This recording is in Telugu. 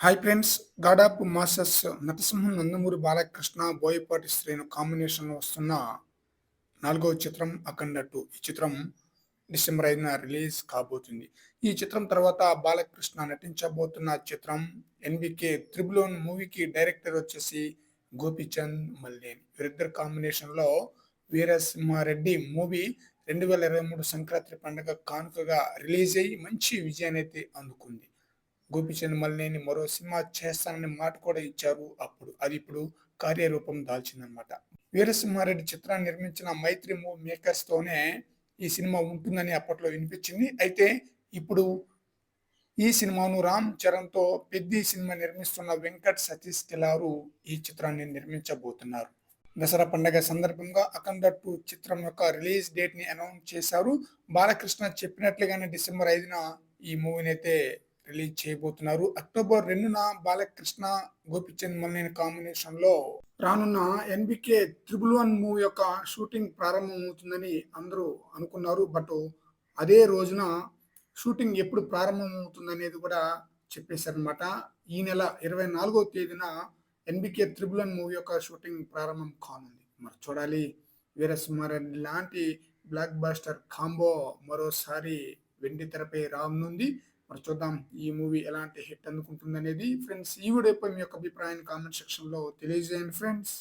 హాయ్ ఫ్రెండ్స్ గాడాపు మాసస్ నటసింహం నందమూరి బాలకృష్ణ బోయపాటి శ్రేణు కాంబినేషన్లో వస్తున్న నాలుగవ చిత్రం అఖండ టూ ఈ చిత్రం డిసెంబర్ ఐదున రిలీజ్ కాబోతుంది. ఈ చిత్రం తర్వాత బాలకృష్ణ నటించబోతున్న చిత్రం ఎన్బికే త్రిబులోన్ మూవీకి డైరెక్టర్ వచ్చేసి గోపీచంద్ మల్లేని. వీరిద్దరు కాంబినేషన్లో వీరసింహారెడ్డి మూవీ రెండు వేల ఇరవై మూడు సంక్రాంతి పండుగ కానుకగా రిలీజ్ అయ్యి మంచి విజయాన్ని అయితే అందుకుంది. గోపిచంద్ మల్లేని మరో సినిమా చేస్తానని మాట కూడా ఇచ్చారు. అప్పుడు అది ఇప్పుడు కార్యరూపం దాల్చిందనమాట వీరసింహారెడ్డి చిత్రాన్ని నిర్మించిన మైత్రి మూవీ మేకర్స్ తోనే ఈ సినిమా ఉంటుందని అప్పట్లో వినిపించింది. అయితే ఇప్పుడు ఈ సినిమాను రామ్ చరణ్తో పెద్ద సినిమా నిర్మిస్తున్న వెంకట్ సతీష్ కిలారు ఈ చిత్రాన్ని నిర్మించబోతున్నారు. దసరా పండగ సందర్భంగా అఖండ టూ చిత్రం యొక్క రిలీజ్ డేట్ని అనౌన్స్ చేశారు. బాలకృష్ణ చెప్పినట్లుగానే డిసెంబర్ ఐదున ఈ మూవీని అయితే రిలీజ్ చేయబోతున్నారు. అక్టోబర్ రెండున బాలకృష్ణ గోపిచంద్ మల్లిన కాంబినేషన్లో రానున్న ఎన్బికే త్రిబుల్ వన్ మూవీ యొక్క షూటింగ్ ప్రారంభమవుతుందని అందరూ అనుకున్నారు. బట్ అదే రోజున షూటింగ్ ఎప్పుడు ప్రారంభమవుతుంది అనేది కూడా చెప్పేశారనమాట ఈ నెల ఇరవై నాలుగో తేదీన ఎన్బికే త్రిబుల్ వన్ మూవీ యొక్క షూటింగ్ ప్రారంభం కానుంది. మరి చూడాలి. వీరసింహారెడ్డి లాంటి బ్లాక్ బాస్టర్ కాంబో మరోసారి వెండి తెరపై రానుంది. మరి చూద్దాం ఈ మూవీ ఎలాంటి హిట్ అందుకుంటుంది అనేది ఫ్రెండ్స్ ఈ వీడియోపై మీ యొక్క అభిప్రాయాన్ని కామెంట్ సెక్షన్లో తెలియజేయండి ఫ్రెండ్స్.